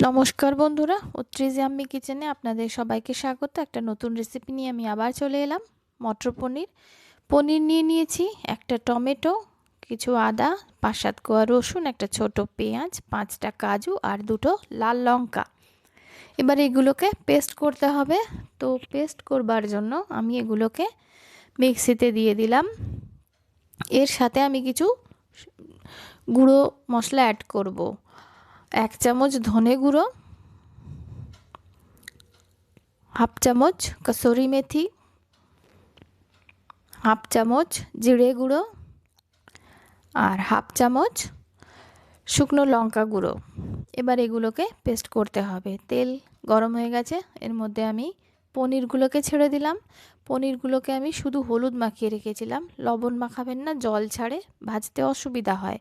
নমস্কার বন্ধুরা, উত্রিজ আম্মি কিচেনে আপনাদের সবাইকে স্বাগত। একটা নতুন রেসিপি নিয়ে আমি আবার চলে এলাম। মটর পনির। পনির নিয়ে নিয়েছি একটা টমেটো, কিছু আদা পাঁচ সাত কোয়া রসুন, একটা ছোট পেঁয়াজ, পাঁচটা কাজু আর দুটো লাল লঙ্কা। এবার এগুলোকে পেস্ট করতে হবে। তো পেস্ট করবার জন্য আমি এগুলোকে মিক্সিতে দিয়ে দিলাম। এর সাথে আমি কিছু গুঁড়ো মশলা অ্যাড করব। এক চামচ ধনে গুঁড়ো, হাফ চামচ কসুরি মেথি, হাফ চামচ জিরে গুঁড়ো আর হাফ চামচ শুকনো লঙ্কা গুঁড়ো। এবার এগুলোকে পেস্ট করতে হবে। তেল গরম হয়ে গেছে। এর মধ্যে আমি পনিরগুলোকে ছেড়ে দিলাম। পনিরগুলোকে আমি শুধু হলুদ মাখিয়ে রেখেছিলাম। লবণ মাখাবেন না, জল ছাড়ে, ভাজতে অসুবিধা হয়।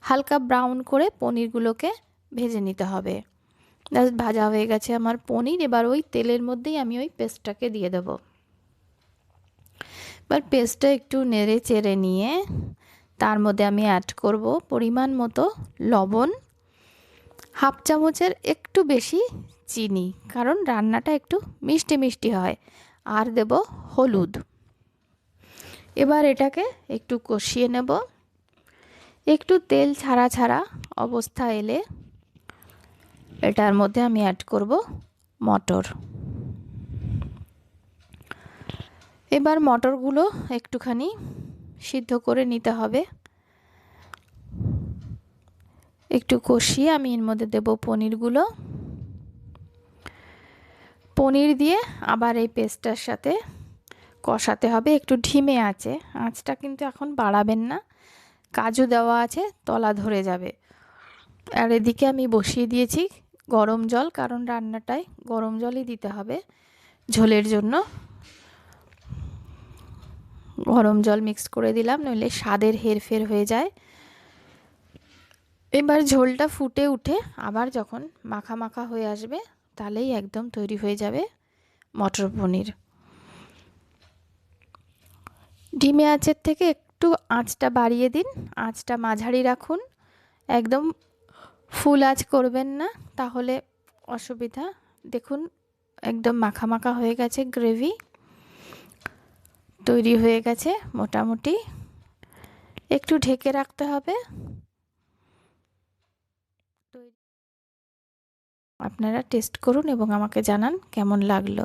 হালকা ব্রাউন করে পনিরগুলোকে ভেজে নিতে হবে। ভাজা হয়ে গেছে আমার পনির। এবার ওই তেলের মধ্যেই আমি ওই পেস্টটাকে দিয়ে দেব। এবার পেস্টটা একটু নেড়ে চেড়ে নিয়ে তার মধ্যে আমি অ্যাড করব পরিমাণ মতো লবণ, হাফ চামচের একটু বেশি চিনি, কারণ রান্নাটা একটু মিষ্টি মিষ্টি হয়। আর দেব হলুদ। এবার এটাকে একটু কষিয়ে নেব। একটু তেল ছাড়া ছাড়া অবস্থা এলে এটার মধ্যে আমি অ্যাড করব মটর। এবার মটরগুলো একটুখানি সিদ্ধ করে নিতে হবে। একটু কষিয়ে আমি এর মধ্যে দেব পনিরগুলো। পনির দিয়ে আবার এই পেস্টটার সাথে কষাতে হবে, একটু ঢিমে আছে। আঁচটা কিন্তু এখন বাড়াবেন না, কাজু দেওয়া আছে, তলা ধরে যাবে। আর এদিকে আমি বসিয়ে দিয়েছি গরম জল, কারণ রান্নাটায় গরম জলই দিতে হবে ঝোলের জন্য। গরম জল মিক্স করে দিলাম, নইলে স্বাদের হেরফের হয়ে যায়। এবার ঝোলটা ফুটে উঠে আবার যখন মাখা মাখা হয়ে আসবে, তাহলেই একদম তৈরি হয়ে যাবে মটর পনির। ডিমে আঁচের থেকে একটু আঁচটা বাড়িয়ে দিন, আঁচটা মাঝারি রাখুন, একদম ফুল আজ করবেন না, তাহলে অসুবিধা। দেখুন, একদম মাখা মাখা হয়ে গেছে গ্রেভি। তৈরি হয়ে গেছে মোটামুটি। একটু ঢেকে রাখতে হবে। আপনারা টেস্ট করুন এবং আমাকে জানান কেমন লাগল।